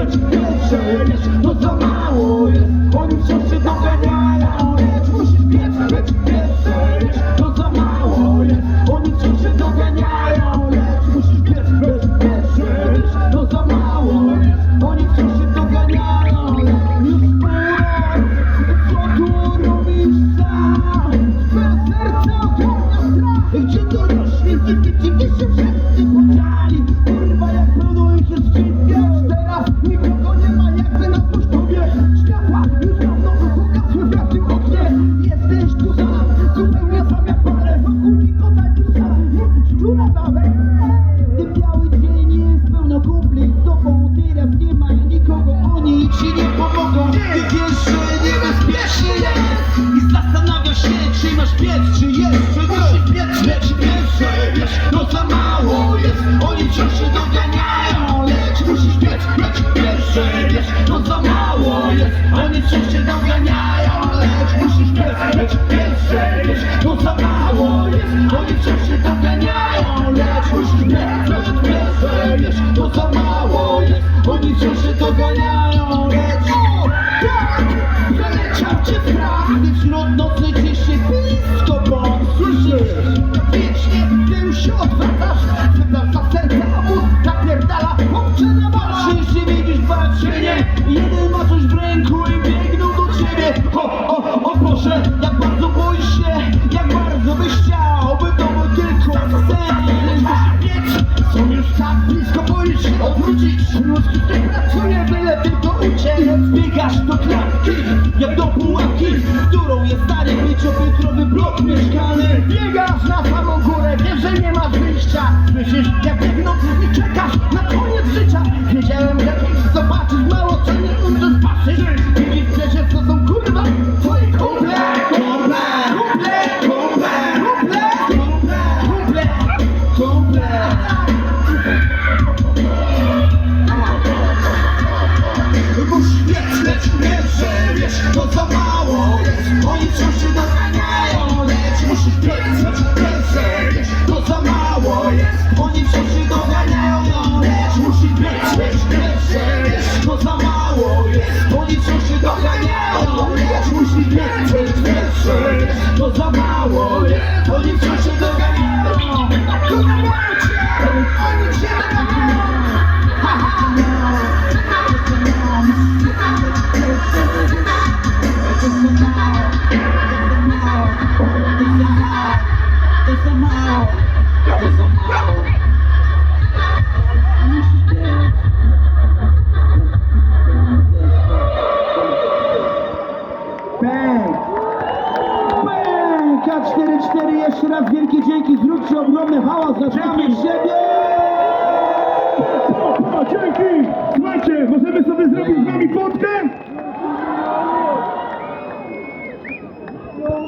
such a good service. Chociaż pies, czy jest, czy nie? Pies, lecz wiesz, wiesz, no za mało jest. Oni wciąż się doganiają, lecz musisz piec, lecz wiesz, wiesz, no za mało jest. Oni wciąż się doganiają, lecz musisz piec, lecz wiesz, wiesz, no za mało jest. Oni wciąż się doganiają, lecz musisz piec, lecz wiesz, wiesz, no za mało jest. Oni wciąż się doganiają. Są już tak blisko, boisz się obrócić Ludzki ty pracuje, byle tylko uciec Biegasz do klatki, jak do pułapki Którą jest stary pięciopiętrowy blok mieszkany. Biegasz na samą górę, wiesz, że nie masz wyjścia. Słyszysz, jak nie przewiesz To co Jeszcze raz wielkie dzięki, zróbcie ogromny hałas. Dla samych siebie!